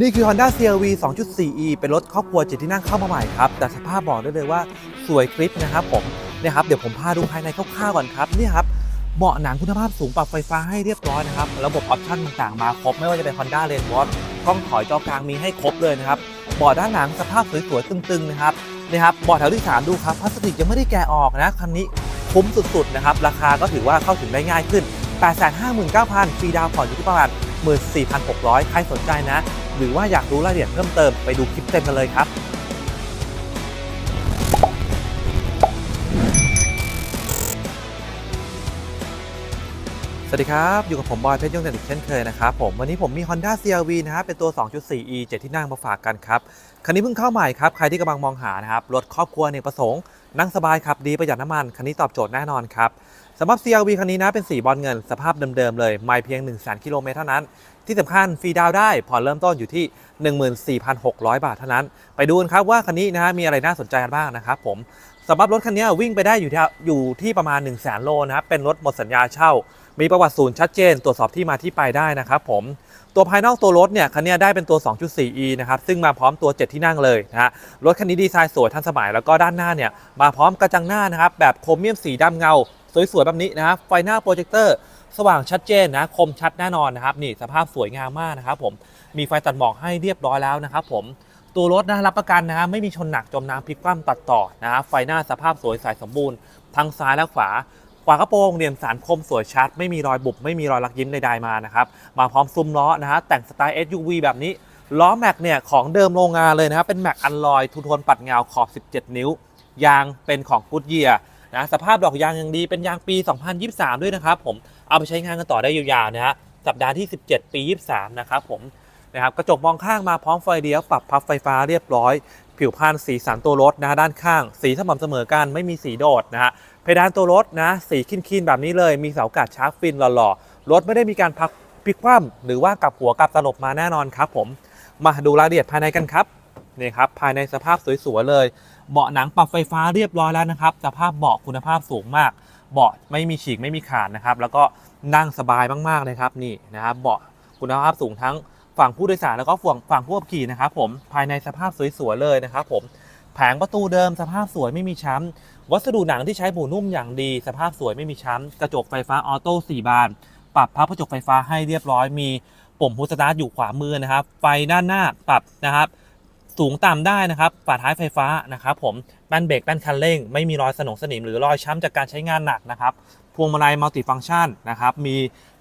นี่คือ Honda CR-V 2.4e เป็นรถครอบครัวเจ็ดที่นั่งเข้ามาใหม่ครับ แต่สภาพบอกได้เลยว่าสวยกริปนะครับผมเนี่ยครับเดี๋ยวผมพาดูภายในคร่าวๆก่อนครับเนี่ยครับเบาะหนังคุณภาพสูงปรับไฟฟ้าให้เรียบร้อยนะครับ ระบบออปชั่นต่างๆมาครบ ไม่ว่าจะเป็น Honda Lane w a t กล้องถอยจอกลางมีให้ครบเลยนะครับเบาะด้านหลังสภาพสวยๆตึงๆนะครับเนี่ยครับเบาะแถวที่สามดูครับพลาสติกยังไม่ได้แกะออกนะคันนี้คุ้มสุดๆนะครับราคาก็ถือว่าเข้าถึงได้ง่ายขึ้น 859,000ฟรีดาวน์ผ่อนอยู่ที่ประมาณ14,600ใครสนใจนะ หรือว่าอยากรู้รายละเอียดเพิ่มเติมไปดูคลิปเต็มกันเลยครับสวัสดีครับ อยู่กับผมบอยเพชรยงเดนอีกเช่นเคยนะครับผมวันนี้ผมมี Honda CR-V นะครับเป็นตัว 2.4e 7 ที่นั่งมาฝากกันครับ คันนี้เพิ่งเข้าใหม่ครับ ใครที่กำลังมองหานะครับรถครอบครัวเนกประสงค์ นั่งสบายขับดีประหยัดน้ำมัน คันนี้ตอบโจทย์แน่นอนครับสำหรับ CR-V คันนี้นะเป็นสีบอลเงิน สภาพเดิมๆเลยไม่เพียง 1 0 0 0 0กิโลเมตรเท่านั้น ที่สำคัญฟรีดาวได้ผ่อนเริ่มต้นอยู่ที่ 14,600 บาทเท่านั้น ไปดูกันครับว่าคันนี้นะฮะมีอะไรน่าสนใจกันบ้างนะครับผมสำหรับรถคันนี้วิ่งไปได้อยู่ที่อยู่ที่ประมาณ 1 0 0 0 0แโลนะครับเป็นรถหมดสัญญาเช่า มีประวัติศูนย์ชัดเจน ตรวจสอบที่มาที่ไปได้นะครับผมตัวภายนอกตัวรถเนี่ยคันนี้ได้เป็นตัว 2.4e นะครับซึ่งมาพร้อมตัว 7 ที่นั่งเลยนะฮะรถคันนี้ดีไซน์สวยทันสมัยแล้วก็ด้านหน้าเนี่ยมาพร้อมกระจังหน้านะครับแบบโครเมียมสีดำเงา สวยๆแบบนี้นะครับไฟหน้าโปรเจคเตอร์สว่างชัดเจนนะคมชัดแน่นอนนะครับนี่สภาพสวยงามมากนะครับผมมีไฟตัดหมอกให้เรียบร้อยแล้วนะครับผมตัวรถนะรับประกันนะไม่มีชนหนักจมน้ำพลิกคว่ำตัดต่อนะฮะไฟหน้าสภาพสวยใสสมบูรณ์ทั้งซ้ายและขวา ขวากระโปรงเหลี่ยมสารคมสวยชัด ไม่มีรอยบุบไม่มีรอยลักยิ้มใดๆมานะครับ มาพร้อมซุ้มล้อนะฮะแต่งสไตล์ SUV แบบนี้ล้อแม็กเนี่ยของเดิมโรงงานเลยนะครับเป็นแม็กอันลอยทูโทนปัดเงาขอบ 17 นิ้ว ยางเป็นของกูดเยียนะสภาพดอกยางยังดีเป็นยางปี 2023 ด้วยนะครับผมเอาไปใช้งานกันต่อได้ยาวๆนะฮะสัปดาห์ที่ 17 ปี 23 นะครับผมนะครับกระจกมองข้างมาพร้อมไฟเลี้ยวปรับพับไฟฟ้าเรียบร้อย ผิวพรรณสีสันตัวรถนะฮะด้านข้าง สีสม่ำเสมอกันไม่มีสีโดดนะฮะเพดานตัวรถนะสีคินๆแบบนี้เลย มีเสากัดชาร์กฟินหล่อๆรถไม่ได้มีการพักพลิกคว่ำหรือว่ากับหัวกับตลบมาแน่นอนครับผมมาดูรายละเอียดภายในกันครับนี่ครับภายในสภาพสวยๆเลย เบาะหนังปรับไฟฟ้าเรียบร้อยแล้วนะครับสภาพเบาะคุณภาพสูงมาก เบาะไม่มีฉีกไม่มีขาดนะครับ แล้วก็นั่งสบายมากๆเลยครับนี่นะครับเบาะคุณภาพสูงทั้ง ฝั่งผู้โดยสารแล้วก็ฝั่งฝั่งผู้ขับขี่นะครับผมภายในสภาพสวยๆเลยนะครับผมแผงประตูเดิมสภาพสวยไม่มีช้ำวัสดุหนังที่ใช้หมูนุ่มอย่างดี สภาพสวยไม่มีช้ำกระจกไฟฟ้าออโต้4บาน ปรับพับกระจกไฟฟ้าให้เรียบร้อยมีปุ่มพุชสตาร์ทอยู่ขวามือนะครับ ไฟด้านหน้าปรับนะครับ สูงต่ำได้นะครับฝาท้ายไฟฟ้านะครับผมแป้นเบรกแป้นคันเร่ง ไม่มีรอยสนงสนิมหรือรอยช้ำจากการใช้งานหนักนะครับพวงมาลัยมัลติฟังก์ชันนะครับมี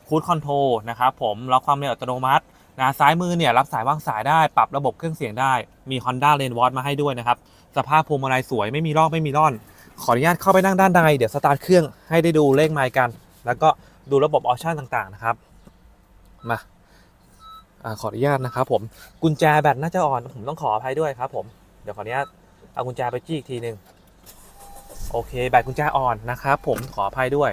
คูดคอนโทรลนะครับผมล็อกความเร็วอัตโนมัติ นะซ้ายมือเนี่ยรับสายวางสายได้ปรับระบบเครื่องเสียงได้มี Honda Lane w a t มาให้ด้วยนะครับ สภาพพวงมาลัยสวยไม่มีรอกไม่มีร่อน ขออนุญาตเข้าไปนั่งด้านในเดี๋ยวสตาร์ทเครื่องให้ได้ดูเลขไมล์กัน แล้วก็ดูระบบออปชั่นต่างๆนะครับมาอขออนุญาตนะครับผมกุญแจแบตน่าจะอ่อนผมต้องขออภัยด้วยครับผมเดี๋ยวขออนุญาตเอากุญแจไปจี้อีกทีหนึ่งโอเคแบตกุญแจอ่อนนะครับผมขออภัยด้วย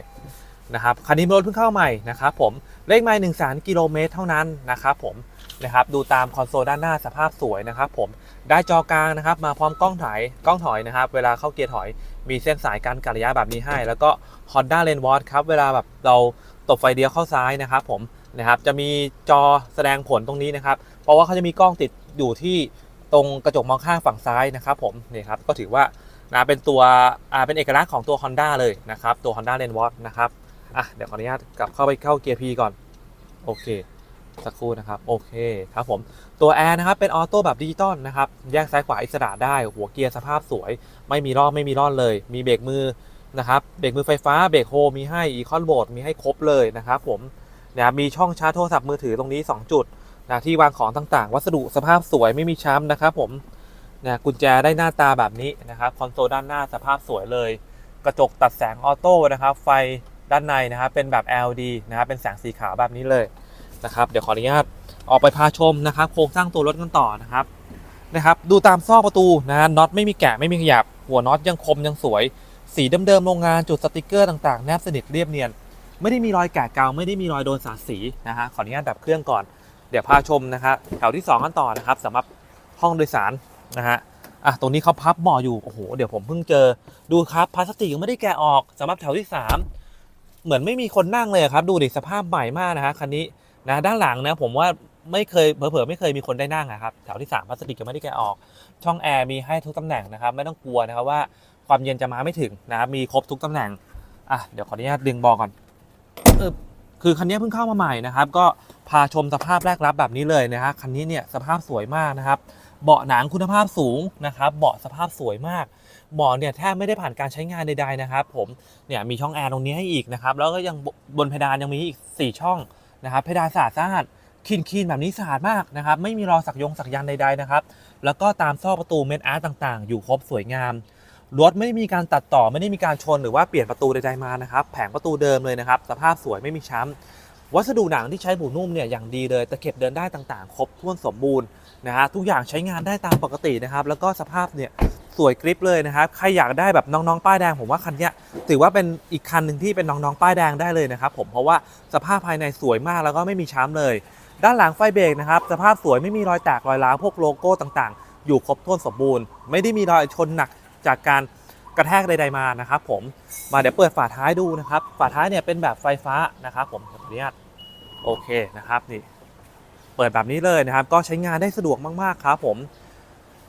นะครับคันนี้รถเพิ่งเข้าใหม่นะครับผมเลขไมล์หนึ่งแสนกิโลเมตรเท่านั้นนะครับผมนะครับดูตามคอนโซลด้านหน้าสภาพสวยนะครับผมได้จอกลางนะครับมาพร้อมกล้องถ่ายกล้องถอยนะครับ เวลาเข้าเกียร์ถอยมีเส้นสายการกัดระยะแบบนี้ให้ แล้วก็ Honda Lane w a t ครับเวลาแบบเราตบไฟเลี้ยวเข้าซ้ายนะครับผมนะครับจะมีจอแสดงผลตรงนี้นะครับ เพราะว่าเขาจะมีกล้องติดอยู่ที่ตรงกระจกมองข้างฝั่งซ้ายนะครับผมนี่ครับก็ถือว่านะเป็นตัวเป็นเอกลักษณ์ของตัว Honda เลยนะครับตัว Honda Lane w a t นะครับ อะเดี๋ยวขออนุญาตกลับเข้าไปเข้าเกียร์ P ก่อน โอเค สักครู่นะครับ โอเคครับผม ตัวแอร์นะครับ เป็นออโต้แบบดิจิตอลนะครับ แยกซ้ายขวาอิสระได้ หัวเกียร์สภาพสวย ไม่มีรอบไม่มีร่อนเลย มีเบรกมือนะครับ เบรกมือไฟฟ้า เบรกโฮมีให้ อีคอนโบดมีให้ครบเลยนะครับผมนะครับมีช่องชาร์จโทรศัพท์มือถือตรงนี้ 2 จุดนะที่วางของต่างๆ วัสดุสภาพสวยไม่มีช้ำนะครับผมนะกุญแจได้หน้าตาแบบนี้นะครับ คอนโซลด้านหน้าสภาพสวยเลย กระจกตัดแสงออโต้นะครับ ไฟ ด้านในนะครับเป็นแบบ LED นะครับเป็นแสงสีขาวแบบนี้เลยนะครับเดี๋ยวขออนุญาตออกไปพาชมนะครับโครงสร้างตัวรถกันต่อนะครับนะครับ ดูตามซอกประตูนะน็อตไม่มีแกะไม่มีขยับ หัวน็อตยังคมยังสวย สีเดิมๆโรงงานจุดสติกเกอร์ต่างๆ แนบสนิทเรียบเนียน ไม่ได้มีรอยแกะเกาไม่ได้มีรอยโดนสาดสีนะฮะขออนุญาตดับเครื่องก่อน เดี๋ยวพาชมนะครับแถวที่2กันต่อนะครับสำหรับห้องโดยสารนะฮะอะตรงนี้เขาพับเบาะอยู่โอ้โหเดี๋ยวผมเพิ่งเจอดูครับพลาสติกยังไม่ได้แกะออกสำหรับแถวที่3 เหมือนไม่มีคนนั่งเลยครับ ดูดิสภาพใหม่มากนะฮะคันนี้นะด้านหลังนะผมว่าไม่เคยเผลอๆไม่เคยมีคนได้นั่งอะครับแถวที่3พลาสติกยังไม่ได้แกะออก ช่องแอร์มีให้ทุกตำแหน่งนะครับ ไม่ต้องกลัวนะครับว่าความเย็นจะมาไม่ถึงนะครับมีครบทุกตำแหน่งอะเดี๋ยวขออนุญาตดึงบอกก่อนเออคือคันนี้เพิ่งเข้ามาใหม่นะครับ ก็พาชมสภาพแรกรับแบบนี้เลยนะฮะคันนี้เนี่ยสภาพสวยมากนะครับ เบาะหนังคุณภาพสูงนะครับเบาะสภาพสวยมากเบาะเนี่ยแทบไม่ได้ผ่านการใช้งานใดๆนะครับ ผมเนี่ยมีช่องแอร์ตรงนี้ให้อีกนะครับแล้วก็ยังบนเพดานยังมีอีก 4 ช่องนะครับเพดานสะอาดสะอาดคลีนคีนแบบนี้สะอาดมากนะครับไม่มีรอยสักยงสักยันใดๆนะครับแล้วก็ตามซอกประตูเมดอาร์ตต่างๆ อยู่ครบสวยงามรถไม่ได้มีการตัดต่อไม่ได้มีการชนหรือว่าเปลี่ยนประตูใดๆมานะครับ แผงประตูเดิมเลยนะครับ สภาพสวยไม่มีช้ำ วัสดุหนังที่ใช้บูนุ่มเนี่ยอย่างดีเลยตะเข็บเดินได้ต่างๆ ครบถ้วนสมบูรณ์นะฮะทุกอย่างใช้งานได้ตามปกตินะครับ แล้วก็สภาพเนี่ยสวยกริปเลยนะครับใครอยากได้แบบน้องๆป้ายแดงผมว่าคันเนี้ยถือว่าเป็นอีกคันหนึ่งที่เป็นน้องๆป้ายแดงได้เลยนะครับผมเพราะว่าสภาพภายในสวยมากแล้วก็ไม่มีช้ำเลย ด้านหลังไฟเบรกนะครับสภาพสวยไม่มีรอยแตกรอยร้าวพวกโลโก้ต่างๆ อยู่ครบถ้วนสมบูรณ์ ไม่ได้มีรอยชนหนักจากการ กระแทกใดๆมานะครับผมมาเดี๋ยวเปิดฝาท้ายดูนะครับ ฝาท้ายเนี่ยเป็นแบบไฟฟ้านะครับผมขออนุญาตโอเคนะครับนี่เปิดแบบนี้เลยนะครับ ก็ใช้งานได้สะดวกมากๆครับผม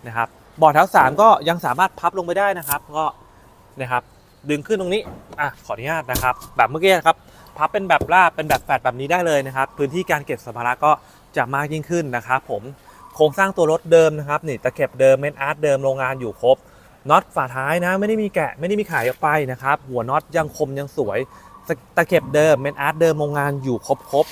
นะครับเบาะแถวสามก็ยังสามารถพับลงไปได้นะครับก็นะครับดึงขึ้นตรงนี้อะขออนุญาตนะครับ แบบเมื่อกี้นะครับพับเป็นแบบราบเป็นแบบแฟลตแบบนี้ได้เลยนะครับ พื้นที่การเก็บสัมภาระก็จะมากยิ่งขึ้นนะครับผมโครงสร้างตัวรถเดิมนะครับนี่ตะเข็บเดิมเมนอาร์ตเดิมโรงงานอยู่ครบ น็อตฝาท้ายนะ ไม่ได้มีแกะไม่ได้มีขายออกไปนะครับ หัวน็อตยังคมยังสวย ตะตะเข็บเดิมเมนอาร์ตเดิมโรงงานอยู่ครบครบ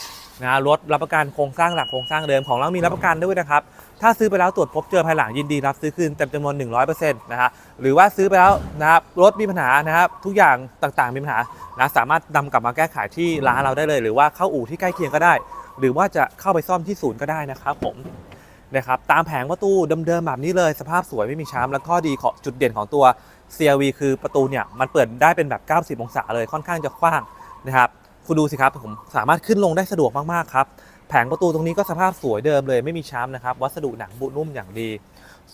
นะรถรับประกันโครงสร้างหลักโครงสร้างเดิมของเรามีรับประกันด้วยนะครับ ถ้าซื้อไปแล้วตรวจพบเจอภายหลังยินดีรับซื้อคืนเต็มจำนวน 100%นะฮะหรือว่าซื้อไปแล้วนะครับรถมีปัญหานะครับทุกอย่างต่างๆมีปัญหานะสามารถนำกลับมาแก้ไขที่ร้านเราได้เลย หรือว่าเข้าอู่ที่ใกล้เคียงก็ได้ หรือว่าจะเข้าไปซ่อมที่ศูนย์ก็ได้นะครับผม นะครับตามแผงประตูเดิมๆแบบนี้เลยสภาพสวยไม่มีช้ำและข้อดีของจุดเด่นของตัว CRV คือประตูเนี่ยมันเปิดได้เป็นแบบ 90 องศาเลยค่อนข้างจะกว้างนะครับคุณดูสิครับผมสามารถขึ้นลงได้สะดวกมากๆครับแผงประตูตรงนี้ก็สภาพสวยเดิมเลยไม่มีช้ำนะครับวัสดุหนังบุนุ่มอย่างดี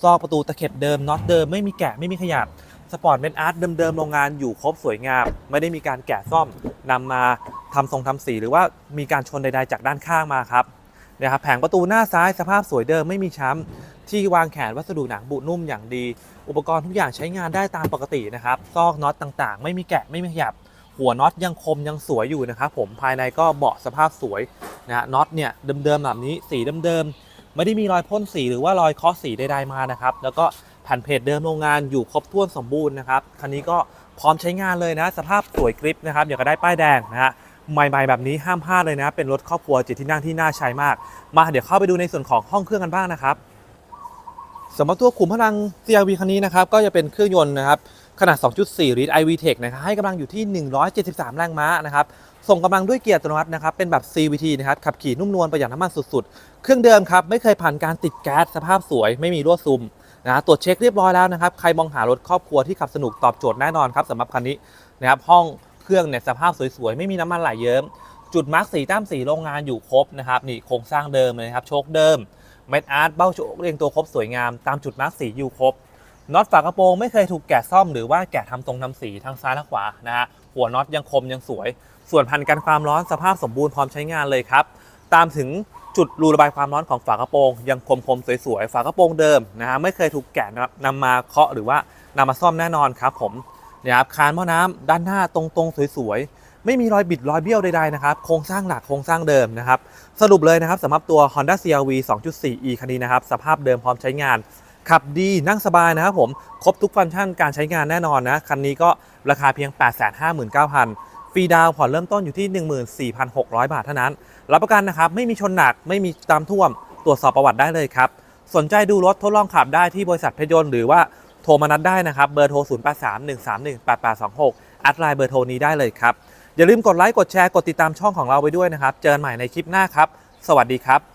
ซอกประตูตะเข็บเดิมน็อตเดิมไม่มีแกะไม่มีขยับสปอร์ตเมนอาร์ตเดิมๆโรงงานอยู่ครบสวยงาม ไม่ได้มีการแกะซ่อมนำมาทำทรงทำสี หรือว่ามีการชนใดๆจากด้านข้างมาครับ นะครับแผงประตูหน้าซ้ายสภาพสวยเดิมไม่มีช้ำที่วางแขนวัสดุหนังบุนุ่มอย่างดี อุปกรณ์ทุกอย่างใช้งานได้ตามปกตินะครับซอกน็อตต่างๆ ไม่มีแกะไม่มีขยับ หัวน็อตยังคมยังสวยอยู่นะครับผมภายในก็เบาะสภาพสวยนะฮะน็อตเนี่ยเดิมๆแบบนี้สีเดิมๆไม่ได้มีรอยพ่นสีหรือว่ารอยเคาะสีใดๆมานะครับแล้วก็แผ่นเพจเดิมโรงงานอยู่ครบถ้วนสมบูรณ์นะครับคันนี้ก็พร้อมใช้งานเลยนะ สภาพสวยกริปนะครับอยากจะได้ป้ายแดงนะฮะ ใหม่ๆแบบนี้ห้ามพลาดเลยนะ เป็นรถครอบครัวจิตที่นั่งที่น่าใช้มาก มาเดี๋ยวเข้าไปดูในส่วนของห้องเครื่องกันบ้างนะครับสำหรับตัวขุมพลัง CRV คันนี้นะครับก็จะเป็นเครื่องยนต์นะครับขนาด 2.4 ลิตร iVTEC นะครับให้กำลังอยู่ที่ 173 แรงม้านะครับส่งกำลังด้วยเกียร์อัตโนมัตินะครับเป็นแบบ CVT นะครับขับขี่นุ่มนวลประหยัดน้ำมันสุดๆ เครื่องเดิมครับไม่เคยผ่านการติดแก๊สสภาพสวยไม่มีรั่วซึมนะตรวจเช็คเรียบร้อยแล้วนะครับใครมองหารถครอบครัวที่ขับสนุกตอบโจทย์แน่นอนครับสำหรับคันนี้นะครับห้อง เครื่องเนี่ยสภาพสวยๆ ไม่มีน้ำมันไหลเยิ้ม จุดมาร์กสีแต้มสีโรงงานอยู่ครบนะครับนี่โครงสร้างเดิมเลยครับโชคเดิมเม็ดอาร์ตเบ้าโชคเรียงตัวครบสวยงามตามจุดมาร์กสีอยู่ครบน็อตฝากระโปรงไม่เคยถูกแกะซ่อมหรือว่าแกะทำตรงทำสีทั้งซ้ายและขวานะฮะหัวน็อตยังคมยังสวย ส่วนพันกันความร้อนสภาพสมบูรณ์พร้อมใช้งานเลยครับตามถึงจุดรูระบายความร้อนของฝากระโปรง ยังคมคมสวยๆฝากระโปรงเดิมนะฮะไม่เคยถูกแกะนำมาเคาะหรือว่านำมาซ่อมแน่นอนครับผม นี่ยครับคานหม้อน้ำด้านหน้าตรงๆสวยๆ ไม่มีรอยบิดรอยเบี้ยวใดๆนะครับโครงสร้างหลักโครงสร้างเดิมนะครับสรุปเลยนะครับสำหรับตัว Honda CRV 2.4e คันนี้นะครับสภาพเดิมพร้อมใช้งานขับดีนั่งสบายนะครับผมครบทุกฟังก์ชันการใช้งานแน่นอนนะคันนี้ก็ราคาเพียง 859,000ฟรีดาวน์ผ่อนเริ่มต้นอยู่ที่ 14,600 บาทเท่านั้น รับประกันนะครับไม่มีชนหนักไม่มีตามท่วม ตรวจสอบประวัติได้เลยครับ สนใจดูรถทดลองขับได้ที่บริษัทเพชรยนต์หรือว่า โทรมานัดได้นะครับ เบอร์โทร 0831318826 อัดไลน์เบอร์โทรนี้ได้เลยครับ อย่าลืมกดไลค์ กดแชร์ กดติดตามช่องของเราไปด้วยนะครับ เจอกันใหม่ในคลิปหน้าครับ สวัสดีครับ